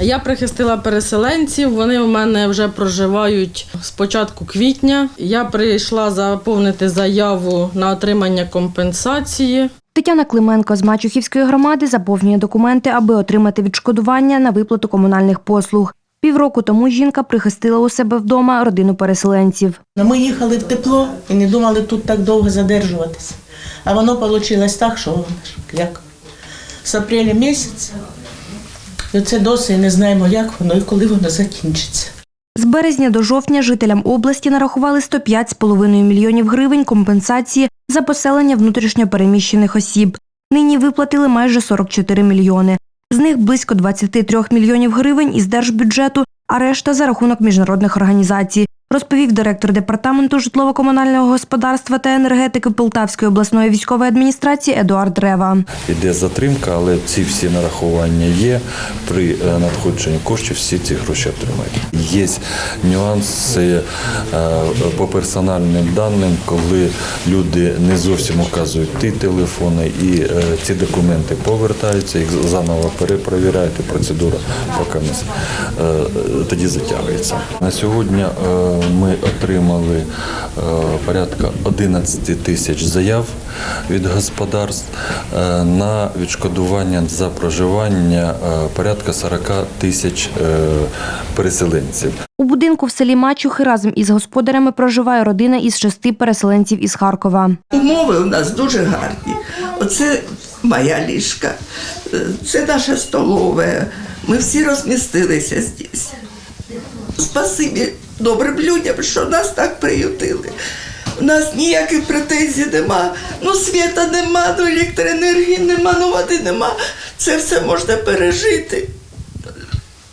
Я прихистила переселенців. Вони у мене вже проживають з початку квітня. Я прийшла заповнити заяву на отримання компенсації. Тетяна Клименко з Мачухівської громади заповнює документи, аби отримати відшкодування на виплату комунальних послуг. Півроку тому жінка прихистила у себе вдома родину переселенців. Ну, Ми їхали в тепло і не думали тут так довго задержуватися. А воно вийшло так, що як з апреля місяця. І це досі не знаємо, як воно і коли воно закінчиться. З березня до жовтня жителям області нарахували 105,5 мільйонів гривень компенсації за поселення внутрішньопереміщених осіб. Нині виплатили майже 44 мільйони. З них близько 23 мільйонів гривень із держбюджету, а решта за рахунок міжнародних організацій, розповів директор департаменту житлово-комунального господарства та енергетики Полтавської обласної військової адміністрації Едуард Рева. Іде затримка, але ці всі нарахування є. При е, надходженні коштів всі ці гроші отримають. Є нюанси е, по персональним даним, коли люди не зовсім указують ті телефони, і е, ці документи повертаються, їх заново перепровіряють, і процедура поки не тоді затягується. На сьогодні ми отримали е, порядка 11 тисяч заяв від господарств е, на відшкодування за проживання е, порядка 40 тисяч переселенців. У будинку в селі Мачухи разом із господарями проживає родина із шести переселенців із Харкова. Умови у нас дуже гарні. Оце моя ліжка, це наша столова. Ми всі розмістилися здесь. Спасибі добрим людям, що нас так приютили. У нас ніяких претензій нема. Ну, світа нема, ну електроенергії нема, ну води нема. Це все можна пережити.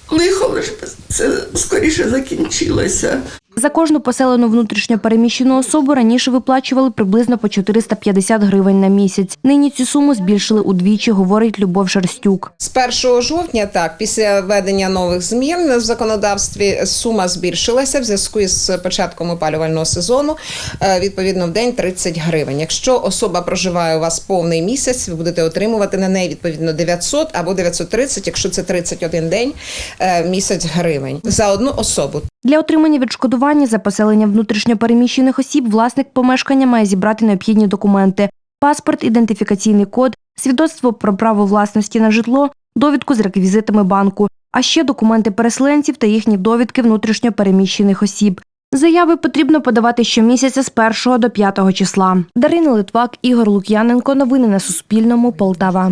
Лихо лише це скоріше закінчилося. За кожну поселену внутрішньо переміщену особу раніше виплачували приблизно по 450 гривень на місяць. Нині цю суму збільшили удвічі, говорить Любов Шерстюк. З 1 жовтня, так, після введення нових змін в законодавстві сума збільшилася в зв'язку із початком опалювального сезону. е, Відповідно, в день 30 гривень. Якщо особа проживає у вас повний місяць, ви будете отримувати на неї відповідно 900 або 930, якщо це 31 день, е, місяць гривень за одну особу. Для отримання відшкодування за поселення внутрішньо переміщених осіб власник помешкання має зібрати необхідні документи: паспорт, ідентифікаційний код, свідоцтво про право власності на житло, довідку з реквізитами банку, а ще документи переселенців та їхні довідки внутрішньо переміщених осіб. Заяви потрібно подавати щомісяця з 1 до 5 числа. Дарина Литвак, Ігор Лук'яненко. Новини на Суспільному. Полтава.